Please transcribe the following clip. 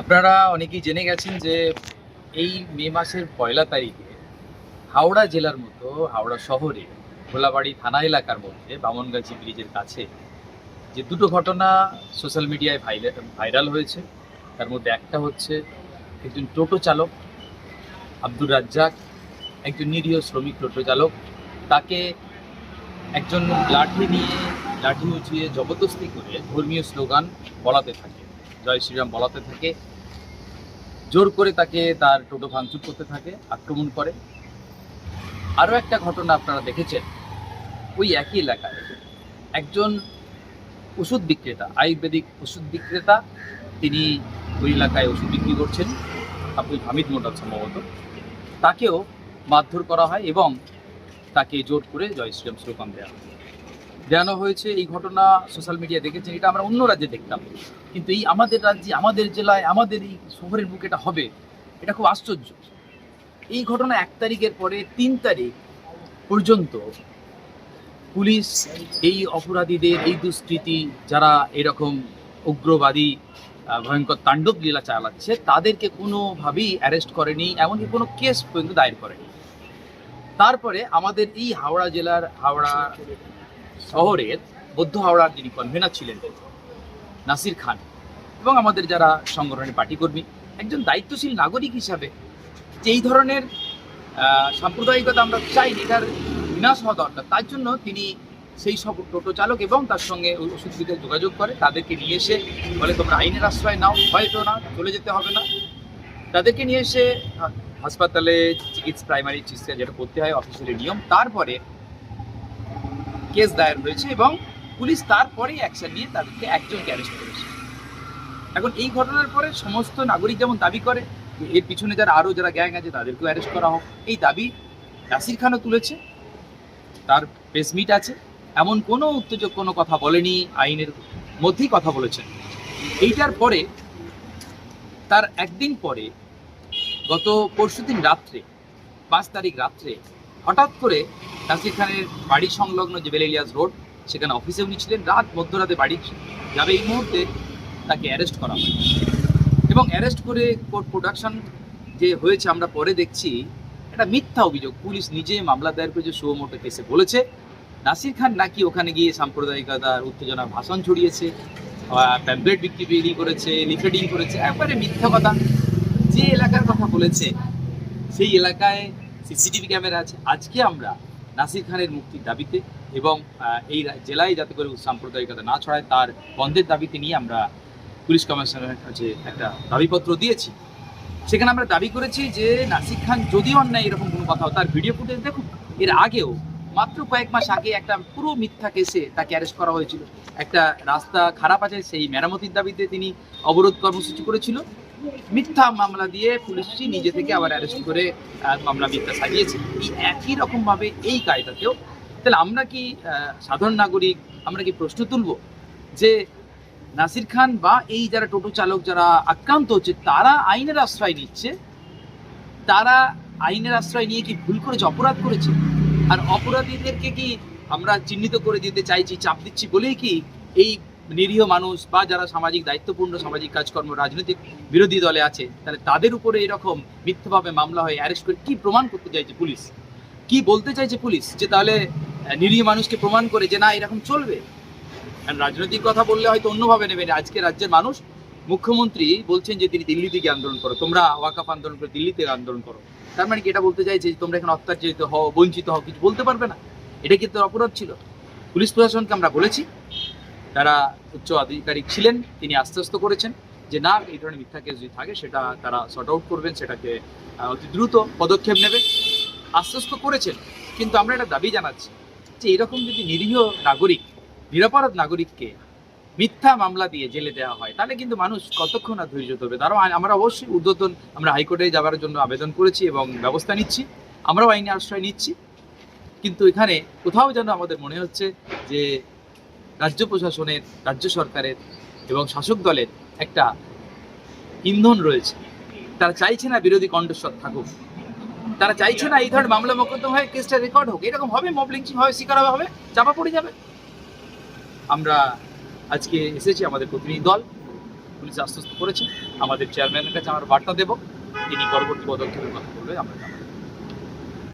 আপনারা অনেকেই জেনে গেছেন যে এই মে মাসের পয়লা তারিখে হাওড়া জেলার মতো হাওড়া শহরে, ভোলাবাড়ি থানা এলাকার মধ্যে বামনগাছি ব্রিজের কাছে যে দুটো ঘটনা সোশ্যাল মিডিয়ায় ভাইরাল হয়েছে। তার মধ্যে একটা হচ্ছে একজন টোটো চালক, আব্দুর রাজ্জাক, একজন নিরীহ শ্রমিক টোটো চালক। তাকে একজন লাঠি নিয়ে, লাঠি উঁচিয়ে জবরদস্তি করে ধর্মীয় স্লোগান বলাতে থাকে। জয় শ্রীরাম বলাতে থাকে। জোর করে তাকে তার টোটো ভাঙচুর করতে থাকে, আক্রমণ করে। আরও একটা ঘটনা আপনারা দেখেছেন। ওই একই এলাকায় একজন ওষুধ বিক্রেতা, আয়ুর্বেদিক ওষুধ বিক্রেতা, তিনি ওই এলাকায় ওষুধ বিক্রি করছেন, আব্দুল হামিদ মোটাল সম্ভবত। তাকেও মারধর করা হয় এবং তাকে জোর করে জয় শ্রীরাম স্লোগান দেওয়া হয়। দেওয়ানো হয়েছে এই ঘটনা সোশ্যাল মিডিয়া দেখেছেন, এটা আমরা অন্য রাজ্যে দেখতাম। কিন্তু এই আমাদের রাজ্যে, আমাদের জেলায়, আমাদের এই শহরের বুকে এটা হবে, এটা খুব আশ্চর্য। এই ঘটনা এক তারিখের পরে তিন তারিখ পর্যন্ত পুলিশ, এই অপরাধীদের, এই দুষ্কৃতি যারা এরকম উগ্রবাদী ভয়ঙ্কর তাণ্ডব লীলা চালাচ্ছে, তাদেরকে কোনোভাবেই অ্যারেস্ট করেনি, এমনকি কোনো কেস পর্যন্ত দায়ের করেনি। তারপরে আমাদের এই হাওড়া জেলার, হাওড়া শহরের বৌদ্ধ হাওড়ার যিনি কনভেনার ছিলেন, নাসির খান, এবং আমাদের যারা সংগঠনের পার্টি কর্মী, একজন দায়িত্বশীল নাগরিক হিসাবে যে এই ধরনের সাম্প্রদায়িকতা আমরা চাই এটার বিনাশ হওয়া দরকার। তার জন্য তিনি সেই সব টোটো চালক এবং তার সঙ্গে ওই ওষুধ যোগাযোগ করে তাদেরকে নিয়ে এসে বলে, তোমরা আইনের আশ্রয় নাও, ভয় না, চলে যেতে হবে না। তাদেরকে নিয়ে এসে হাসপাতালে, চিকিৎসা, প্রাইমারি চিকিৎসা যেটা করতে হয় অফিসিয়ালি নিয়ম। তারপরে কেস দায়ের হয়েছে এবং পুলিশ তারপরেই অ্যাকশন নিয়ে তাদেরকে একজনকে অ্যারেস্ট করেছে। এখন এই ঘটনার পরে সমস্ত নাগরিক যেমন দাবি করে এর পিছনে যারা আরও যারা গ্যাং আছে তাদেরকেও অ্যারেস্ট করা হোক। এই দাবি নাসির খানও তুলেছে, তার প্রেস মিট আছে। এমন কোনো উত্তেজক কোনো কথা বলেনি, আইনের মধ্যেই কথা বলেছেন। এইটার পরে তার একদিন পরে গত পরশুদিন রাত্রে, পাঁচ তারিখ রাত্রে হঠাৎ করে নাসির খানের বাড়ি সংলগ্ন যে বেলেলিয়াস রোড, সেখানে অফিসে উনি ছিলেন। রাত মধ্যরাতে বাড়ি যাবে এই মুহূর্তে তাকে অ্যারেস্ট করা হয়। এবং অ্যারেস্ট করে কোর্ট প্রোডাকশন যে হয়েছে আমরা পরে দেখছি, এটা মিথ্যা অভিযোগ। পুলিশ নিজে মামলা দায়ের করেছে সুমোটো কেসে বলেছে। নাসির খান নাকি ওখানে গিয়ে সাম্প্রদায়িকতার উত্তেজনা ভাষণ ছড়িয়েছে প্যাম্পলেট বিক্রি বিক্রি করেছে লিফলেটিং করেছে, একবারে মিথ্যা কথা। যে এলাকার কথা বলেছে, সেই এলাকায় সিসিটিভি ক্যামেরা আছে। আজকে আমরা নাসির খানের মুক্তির দাবিতে এবং এই জেলায় যাতে করে সাম্প্রদায়িকতা না ছড়ায়, তার বন্ধের দাবিতে নিয়ে আমরা পুলিশ কমিশনারের কাছে একটা দাবিপত্র দিয়েছি। সেখানে আমরা দাবি করেছি যে, নাসির খান যদি অন্যায় এরকম কোনো কথা তার ভিডিও ফুটেজ দেখুন। এর আগেও, মাত্র কয়েক মাস আগে একটা পুরো মিথ্যা কেসে তাকে অ্যারেস্ট করা হয়েছিল। একটা রাস্তা খারাপ আছে, সেই মেরামতির দাবিতে তিনি অবরোধ কর্মসূচি করেছিল। মিথ্যা মামলা দিয়ে পুলিশই নিজে থেকে আবার অ্যারেস্ট করে মামলা মিথ্যা সাজিয়েছে। এই একই রকম ভাবে এই কায়দাতেও। তাহলে আমরা কি সাধারণ নাগরিক, আমরা কি প্রশ্ন তুলব যে নাসির খান বা এই যারা টোটো চালক যারা আক্রান্ত হচ্ছে, তারা আইনের আশ্রয় নিচ্ছে? তারা আইনের আশ্রয় নিয়ে কি ভুল করেছে, অপরাধ করেছে? আর অপরাধীদেরকে কি আমরা চিহ্নিত করে দিতে চাইছি, চাপ দিচ্ছি বলেই কি এই নিরীহ মানুষ বা যারা সামাজিক দায়িত্বপূর্ণ সামাজিক কাজকর্ম, রাজনৈতিক বিরোধী দলে আছে, তাহলে তাদের উপরে এরকম মিথ্যাভাবে মামলা হয়ে অ্যারেস্ট করে কি প্রমাণ করতে চাইছে পুলিশ? কি বলতে চাইছে পুলিশ যে তাহলে নিরীহ মানুষকে প্রমাণ করে যে না, এরকম চলবে? রাজনৈতিক কথা বললে হয়তো অন্যভাবে নেবেন আজকে রাজ্যের মানুষ, মুখ্যমন্ত্রী বলছেন যে তিনি দিল্লি থেকে আন্দোলন করো, তোমরা ওয়াকাফ আন্দোলন করে দিল্লিতে আন্দোলন করো। তার মানে কি এটা বলতে চাইছে যে তোমরা এখানে অত্যাচারিত হও, বঞ্চিত হও, কিছু বলতে পারবে না? এটা কিন্তু অপরাধ ছিল? পুলিশ প্রশাসনকে আমরা বলেছি তারা উচ্চ আধিকারিক ছিলেন, তিনি আশ্বস্ত করেছেন যে না, এই ধরনের মিথ্যা কেস যদি থাকে, সেটা তারা সর্ট আউট করবেন, সেটাকে অতি দ্রুত পদক্ষেপ নেবে। আশ্বস্ত করেছেন, কিন্তু আমরা একটা দাবি জানাচ্ছি যে এরকম যদি নিরীহ নাগরিক, নিরাপরাধ নাগরিককে মিথ্যা মামলা দিয়ে জেলে দেওয়া হয়, তাহলে কিন্তু মানুষ কতক্ষণ আর ধৈর্য ধরবে? তারাও আমরা অবশ্যই ঊর্ধ্বতন, আমরা হাইকোর্টে যাওয়ার জন্য আবেদন করেছি এবং ব্যবস্থা নিচ্ছি, আমরাও আইনি আশ্রয় নিচ্ছি। কিন্তু এখানে কোথাও যেন আমাদের মনে হচ্ছে যে রাজ্য প্রশাসনের, রাজ্য সরকারের এবং শাসক দলের একটা ইন্ধন রয়েছে। তারা চাইছে না বিরোধী কণ্ঠস্বর থাকুক। তারা চাইছে না এই ধরনের মামলা মোকদ্দমা হয়ে, কেসটা রেকর্ড হোক। এরকম হবে মব হবে, শিকার হবে হবে, চাপা পড়ে যাবে। আমরা আজকে এসেছি আমাদের প্রতিনিধি দল। পুলিশ আশ্বস্ত করেছে। আমাদের চেয়ারম্যানের কাছে আমরা বার্তা দেব। তিনি পরবর্তী পদক্ষেপের কথা বলবে, আমরা